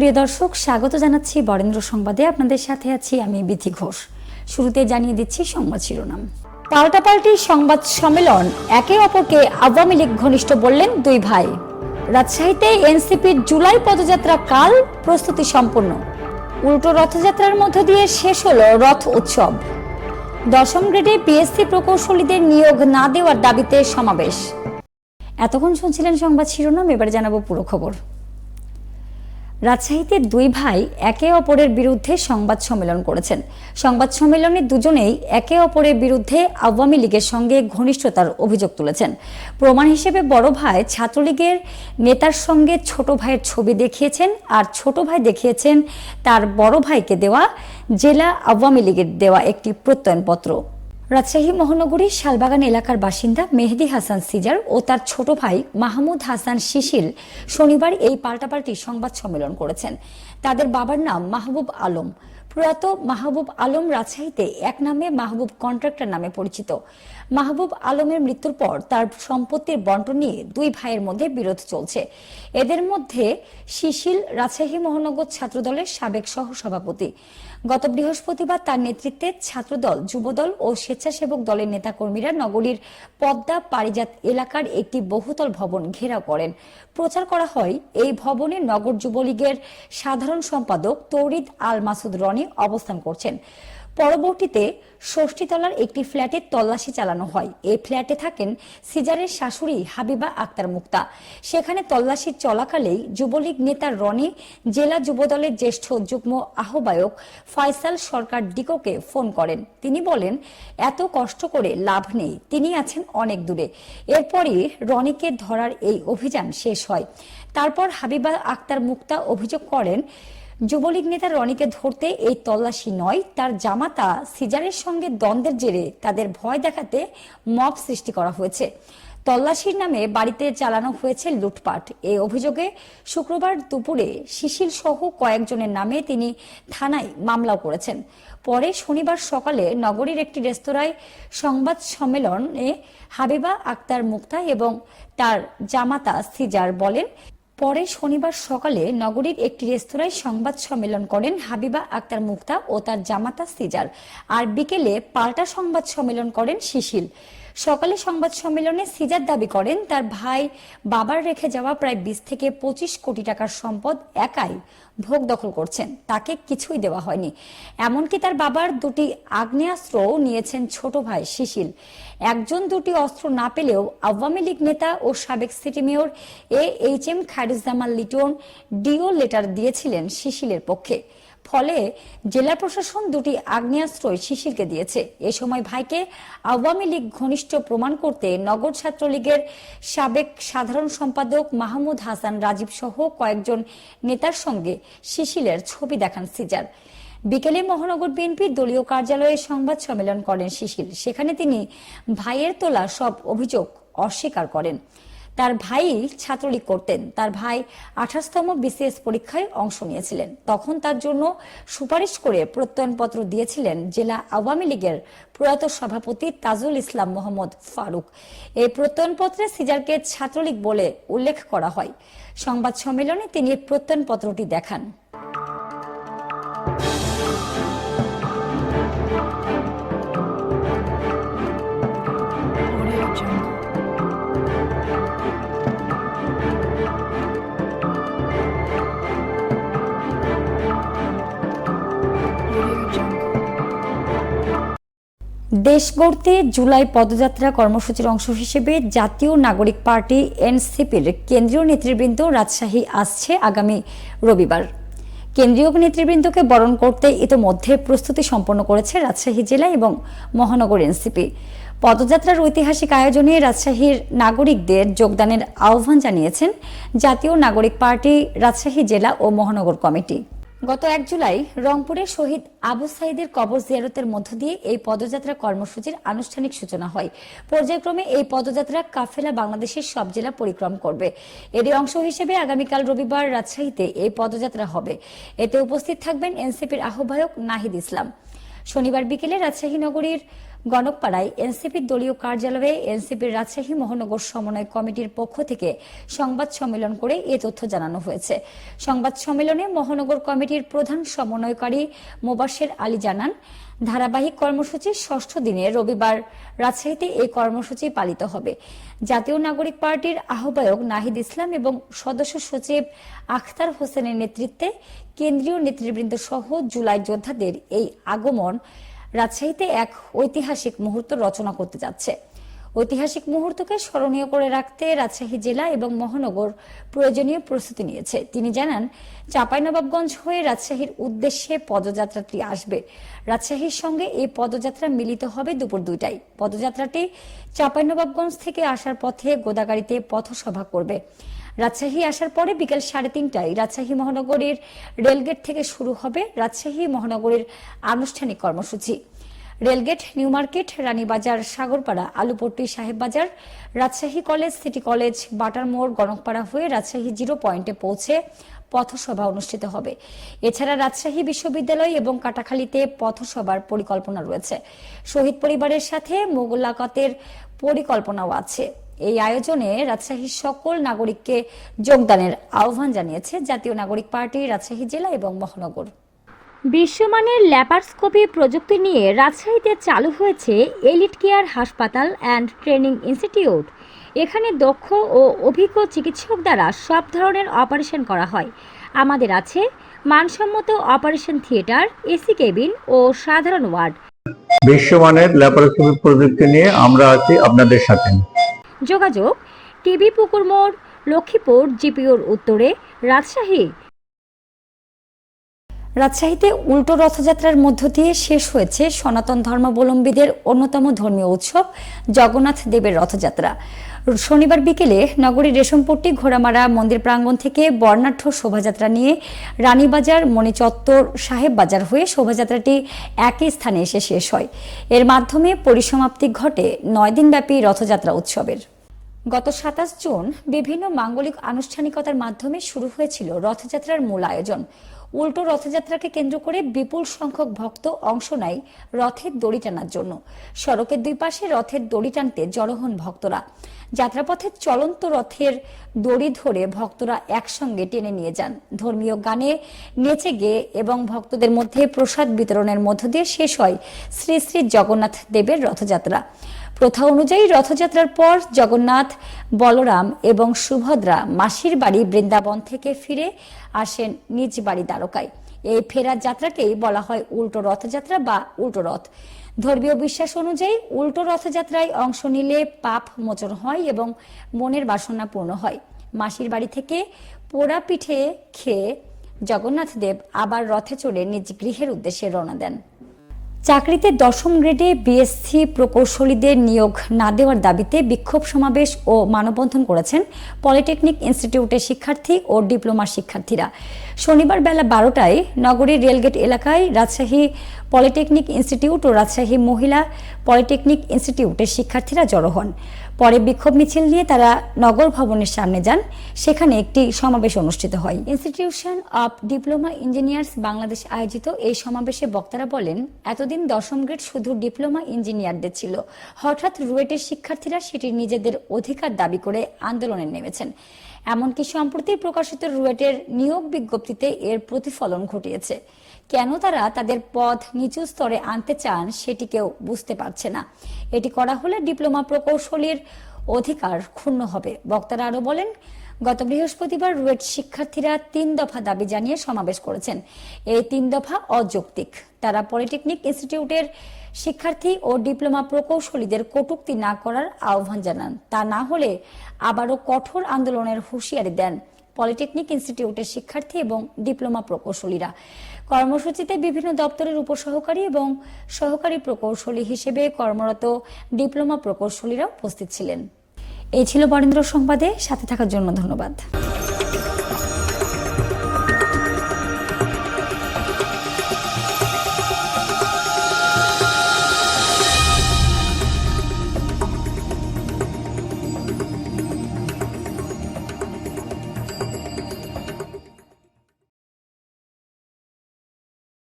প্রিয় দর্শক, স্বাগত জানাচ্ছি বরেন্দ্র সংবাদে। আপনাদের সাথে আছি আমি বিথি ঘোষ। শুরুতে জানিয়ে দিচ্ছি সংবাদ শিরোনাম। পাল্টাপাল্টি সংবাদ সম্মেলন, একে অপরকে আওয়ামী লীগ ঘনিষ্ঠ বললেন দুই ভাই। রাজশাহীতে এনসিপির জুলাই পদযাত্রা কাল প্রস্তুতি সম্পন্ন। উল্টো রথযাত্রার মধ্য দিয়ে শেষ হলো রথ উৎসব। দশম গ্রেডে পিএসসি প্রকৌশলীদের নিয়োগ না দেওয়ার দাবিতে সমাবেশ। এতক্ষণ শুনছিলেন সংবাদ শিরোনাম, এবার জানাব পুরো খবর। রাজশাহীতে দুই ভাই একে অপরের বিরুদ্ধে সংবাদ সম্মেলন করেছেন। সংবাদ সম্মেলনে দুজনেই একে অপরের বিরুদ্ধে আওয়ামী লীগের সঙ্গে ঘনিষ্ঠতার অভিযোগ তুলেছেন। প্রমাণ হিসেবে বড় ভাই ছাত্রলীগের নেতার সঙ্গে ছোট ভাইয়ের ছবি দেখিয়েছেন আর ছোট ভাই দেখিয়েছেন তার বড় ভাইকে দেওয়া জেলা আওয়ামী লীগের দেওয়া একটি প্রত্যয়নপত্র। রাজশাহী মহানগরীর শালবাগান এলাকার বাসিন্দা মেহেদি হাসান সিজার ও তার ছোট ভাই মাহমুদ হাসান শিশিল শনিবার এই পাল্টাপাল্টি সংবাদ সম্মেলন করেছেন। তাদের বাবার নাম মাহবুব আলম। প্রয়াত মাহবুব আলম রাজশাহীতে এক নামে মাহবুব কন্ট্রাক্টর নামে পরিচিত। মাহবুব আলমের মৃত্যুর পর তার সম্পত্তির বন্টন নিয়ে দুই ভাইয়ের মধ্যে বিরোধ চলছে। এদের মধ্যে শিশিল রাজশাহী মহানগর ছাত্রদলের সাবেক সহ সভাপতি গত বৃহস্পতিবার তার নেতৃত্বে ছাত্রদল, যুবদল ও স্বেচ্ছাসেবক দলের নেতাকর্মীরা নগরীর পদ্মা পারিজাত এলাকার একটি বহুতল ভবন ঘেরাও করেন। প্রচার করা হয়, এই ভবনে নগর যুবলীগের সাধারণ সম্পাদক তৌরিদ আল মাসুদ রনি অবস্থান করছেন। পরবর্তীতে ষষ্ঠীতলার একটি ফ্ল্যাটের তল্লাশি চালানো হয়। এই ফ্ল্যাটে থাকেন সিজারের শাশুড়ি হাবিবা আক্তার মুক্তা। সেখানে তল্লাশি চলাকালেই যুবলীগ নেতা রনি, জেলা যুবদলের জ্যেষ্ঠ যুগ্ম আহ্বায়ক ফয়সাল সরকার ডিকোকে ফোন করেন। তিনি বলেন, এত কষ্ট করে লাভ নেই, তিনি আছেন অনেক দূরে। এরপরই রনিকে ধরার এই অভিযান শেষ হয়। তারপর হাবিবা আক্তার মুক্তা অভিযোগ করেন যুবলীগ নেতা রনিকে ধরতে এই তল্লাশি নয়, তার জামাতা সিজারের সঙ্গে দ্বন্দ্বের জেরে তাদের ভয় দেখাতে মব সৃষ্টি করা হয়েছে। তল্লাশির নামে বাড়িতে চালানো হয়েছে লুটপাট। এই অভিযোগে শুক্রবার দুপুরে শিশিল সহ কয়েকজনের নামে তিনি থানায় মামলাও করেছেন। পরে শনিবার সকালে নগরীর একটি রেস্তোরাঁয় সংবাদ সম্মেলনে হাবিবা আক্তার মুক্তা এবং তার জামাতা সিজার বলেন পরে শনিবার সকালে নগরীর একটি রেস্তোরাঁয় সংবাদ সম্মেলন করেন হাবিবা আক্তার মুক্তা ও তার জামাতা সিজার। আর বিকেলে পাল্টা সংবাদ সম্মেলন করেন শিশিল সকালে সংবাদ সম্মেলনে সিজার দাবি করেন, তার ভাই বাবার রেখে যাওয়া প্রায় বিশ থেকে পঁচিশ কোটি টাকার সম্পদ একাই ভোগ দখল করছেন। তাকে কিছুই দেওয়া হয়নি। এমনকি তার বাবার দুটি আগ্নেয়াস্ত্রও নিয়েছেন ছোট ভাই শিশিল একজন দুটি অস্ত্র না পেলেও আওয়ামী লীগ নেতা ও সাবেক city mayor A H M Khairuzzaman Liton DO letter দিয়েছিলেন শিশিলের পক্ষে। ফলে জেলা প্রশাসন দুটি আগ্নেয়াস্ত্রই শিশিরকে দিয়েছে। এ সময় ভাইকে আওয়ামী লীগ ঘনিষ্ঠ প্রমাণ করতে নগর ছাত্রলীগের সাবেক সাধারণ সম্পাদক মাহমুদ হাসান রাজীব সহ কয়েকজন নেতার সঙ্গে শিশিলের ছবি দেখান সিজার। বিকেলে মহানগর বিএনপির দলীয় কার্যালয়ে সংবাদ সম্মেলন করেন শিশিল সেখানে তিনি ভাইয়ের তোলা সব অভিযোগ অস্বীকার করেন। তার ভাই ছাত্রলীগ করতেন। তার ভাই আঠাশতম বিসিএস পরীক্ষায় অংশ নিয়েছিলেন। তখন তার জন্য সুপারিশ করে প্রত্যয়নপত্র দিয়েছিলেন জেলা আওয়ামী লীগের প্রয়াত সভাপতি তাজুল ইসলাম মোহাম্মদ ফারুক। এই প্রত্যয়নপত্রে সিজারকে ছাত্রলীগ বলে উল্লেখ করা হয়। সংবাদ সম্মেলনে তিনি প্রত্যয়নপত্রটি দেখান। দেশ গড়তে জুলাই পদযাত্রা কর্মসূচির অংশ হিসেবে জাতীয় নাগরিক পার্টি এনসিপির কেন্দ্রীয় নেতৃবৃন্দ রাজশাহী আসছে আগামী রবিবার। কেন্দ্রীয় নেতৃবৃন্দকে বরণ করতে ইতোমধ্যে প্রস্তুতি সম্পন্ন করেছে রাজশাহী জেলা এবং মহানগর এনসিপি। পদযাত্রার ঐতিহাসিক আয়োজনে রাজশাহীর নাগরিকদের যোগদানের আহ্বান জানিয়েছেন জাতীয় নাগরিক পার্টি, রাজশাহী জেলা ও মহানগর কমিটি। গত এক জুলাই রংপুরে শহীদ আবু সাইদের কবর জিয়ারতের মধ্য দিয়ে এই পদযাত্রা কর্মসূচির আনুষ্ঠানিক সূচনা হয়। পর্যায়ক্রমে এই পদযাত্রা কাফেলা বাংলাদেশের সব জেলা পরিক্রম করবে। এরই অংশ হিসেবে আগামীকাল রবিবার রাজশাহীতে এই পদযাত্রা হবে। এতে উপস্থিত থাকবেন এনসিপির আহ্বায়ক নাহিদ ইসলাম। শনিবার বিকেলে রাজশাহী নগরীর গণকপাড়ায় এনসিপির দলীয় কার্যালয়ে এনসিপির রাজশাহী মহানগর সমন্বয় কমিটির পক্ষ থেকে সংবাদ সম্মেলন করে এ তথ্য জানানো হয়েছে। সংবাদ সম্মেলনে মহানগর কমিটির প্রধান সমন্বয়কারী মোবাশের আলী জানান, ধারাবাহিক কর্মসূচির ষষ্ঠ দিনে রবিবার রাজশাহীতে এই কর্মসূচি পালিত হবে। জাতীয় নাগরিক পার্টির আহ্বায়ক নাহিদ ইসলাম এবং সদস্য সচিব আখতার হোসেনের নেতৃত্বে কেন্দ্রীয় নেতৃবৃন্দ সহ জুলাই যোদ্ধাদের এই আগমন রাজশাহীতে এক ঐতিহাসিক মুহূর্ত রচনা করতে যাচ্ছে। ঐতিহাসিক মুহূর্তকে স্মরণীয় করে রাখতে রাজশাহী জেলা এবং মহানগর প্রয়োজনীয় প্রস্তুতি নিয়েছে। তিনি জানান, চাঁপাইনবাবগঞ্জ হয়ে রাজশাহীর উদ্দেশ্যে পদযাত্রাটি আসবে। রাজশাহীর সঙ্গে এই পদযাত্রা মিলিত হবে দুপুর দুইটায়। পদযাত্রাটি চাঁপাইনবাবগঞ্জ থেকে আসার পথে গোদাগাড়িতে পথসভা করবে। রাজশাহী আসার পরে বিকেল সাড়ে তিনটায় রাজশাহী মহানগরীর রেলগেট থেকে শুরু হবে রাজশাহী মহানগরীর আনুষ্ঠানিক কর্মসূচি। Rail gate, new market, Ranibazar, Sagarpara, Alupatti, Sahebbazar, Rajshahi college, city college, butter মোড়, গণকপাড়া হয়ে রাজশাহী জিরো পয়েন্টে পৌঁছে পথসভা অনুষ্ঠিত হবে। এছাড়া রাজশাহী বিশ্ববিদ্যালয় এবং কাটাখালীতে পথসভার পরিকল্পনা রয়েছে। শহীদ পরিবারের সাথে মোগলাকাতের পরিকল্পনাও আছে। এই আয়োজনে রাজশাহীর সকল নাগরিককে যোগদানের আহ্বান জানিয়েছে জাতীয় নাগরিক পার্টি রাজশাহী জেলা এবং মহানগর। বিশ্বমানের ল্যাপারস্কোপি প্রযুক্তি নিয়ে রাজশাহীতে চালু হয়েছে এলিট কেয়ার হাসপাতাল অ্যান্ড ট্রেনিং ইনস্টিটিউট। এখানে দক্ষ ও অভিজ্ঞ চিকিৎসক দ্বারা সব ধরনের অপারেশন করা হয়। আমাদের আছে মানসম্মত অপারেশন থিয়েটার এসি কেবিন ও সাধারণ ওয়ার্ড। বিশ্বমানের ল্যাপারোস্কোপি প্রযুক্তি নিয়ে আমরা আছি আপনাদের সাথে। যোগাযোগ টিবি পুকুর মোড় লক্ষ্মীপুর জিপিওর উত্তরে রাজশাহী রাজশাহীতে উল্টো রথযাত্রার মধ্য দিয়ে শেষ হয়েছে সনাতন ধর্মাবলম্বীদের অন্যতম ধর্মীয় উৎসব, জগন্নাথ দেবের রথযাত্রা। শনিবার বিকেলে নগরীর রেশমপট্টি, ঘোড়ামারা, মন্দির প্রাঙ্গণ থেকে বর্ণাঢ্য শোভাযাত্রা নিয়ে রানীবাজার, মণিচত্বর সাহেব বাজার হয়ে শোভাযাত্রাটি একই স্থানে এসে শেষ হয়। এর মাধ্যমে পরিসমাপ্তি ঘটে নয় দিনব্যাপী রথযাত্রা উৎসবের। গত সাতাশ জুন বিভিন্ন মাঙ্গলিক আনুষ্ঠানিকতার মাধ্যমে শুরু হয়েছিল রথযাত্রার মূল আয়োজন। উল্টো রথযাত্রাকে কেন্দ্র করে বিপুল সংখ্যক ভক্ত অংশ নেয় রথের দড়ি টানার জন্য। সড়কের দুই পাশে রথের দড়ি টানতে জড়ো হন ভক্তরা। যাত্রাপথে চলন্ত রথের দড়ি ধরে ভক্তরা একসঙ্গে টেনে নিয়ে যান। ধর্মীয় গানে নেচে গেয়ে এবং ভক্তদের মধ্যে প্রসাদ বিতরণের মধ্য দিয়ে শেষ হয় শ্রী শ্রী জগন্নাথ দেবের রথযাত্রা। প্রথা অনুযায়ী রথযাত্রার পর জগন্নাথ, বলরাম এবং সুভদ্রা মাসির বাড়ি বৃন্দাবন থেকে ফিরে আসেন নিজ বাড়ি দ্বারকায়। এই ফেরার যাত্রাকেই বলা হয় উল্টো রথযাত্রা বা উল্টো রথ। ধর্মীয় বিশ্বাস অনুযায়ী উল্টো রথযাত্রায় অংশ নিলে পাপ মোচন হয় এবং মনের বাসনা পূর্ণ হয়। মাসির বাড়ি থেকে পোড়া পিঠে খেয়ে জগন্নাথ দেব আবার রথে চড়ে নিজ গৃহের উদ্দেশ্যে রওনা দেন। চাকরিতে দশম গ্রেডে বিএসসি প্রকৌশলীদের নিয়োগ না দেওয়ার দাবিতে বিক্ষোভ সমাবেশ ও মানববন্ধন করেছেন পলিটেকনিক ইনস্টিটিউটের শিক্ষার্থী ও ডিপ্লোমা শিক্ষার্থীরা। শনিবার বেলা বারোটায় নগরীর রেলগেট এলাকায় রাজশাহী পলিটেকনিক ইনস্টিটিউট ও রাজশাহী মহিলা পলিটেকনিক ইনস্টিটিউটের শিক্ষার্থীরা জড়ো হন। পরে বিক্ষোভ মিছিল নিয়ে তারা নগর ভবনের সামনে যান। সেখানে একটি সমাবেশ অনুষ্ঠিত হয়। Institution of diploma engineers Bangladesh আয়োজিত এই সমাবেশে বক্তারা বলেন, এতদিন দশম গ্রেড শুধু ডিপ্লোমা ইঞ্জিনিয়ারদের ছিল। হঠাৎ রুয়েটের শিক্ষার্থীরা সেটি নিজেদের অধিকার দাবি করে আন্দোলনে নেমেছেন। এমনকি সম্প্রতি প্রকাশিত রুয়েটের নিয়োগ বিজ্ঞপ্তিতে এর প্রতিফলন ঘটিয়েছে। কেন তারা তাদের পথ নিচু স্তরে আনতে চান সেটি কেউ বুঝতে পারছে না। এটি করা হলে ডিপ্লোমা প্রকৌশলীর অধিকার ক্ষুণ্ণ হবে, বক্তারা আরও বলেন। গত বৃহস্পতিবার রুয়েট শিক্ষার্থীরা তিন দফা দাবি জানিয়ে সমাবেশ করেছেন। এই তিন দফা অযৌক্তিক। তারা পলিটেকনিক ইনস্টিটিউটের শিক্ষার্থী ও ডিপ্লোমা প্রকৌশলীদের কটূক্তি না করার আহ্বান জানান। তা না হলে আবারও কঠোর আন্দোলনের হুঁশিয়ারি দেন পলিটেকনিক ইনস্টিটিউটের শিক্ষার্থী এবং ডিপ্লোমা প্রকৌশলীরা। কর্মসূচিতে বিভিন্ন দপ্তরের উপসহকারী এবং সহকারী প্রকৌশলী হিসেবে কর্মরত ডিপ্লোমা প্রকৌশলীরা উপস্থিত ছিলেন। এই ছিল বরেন্দ্র সংবাদে, সাথে থাকার জন্য ধন্যবাদ।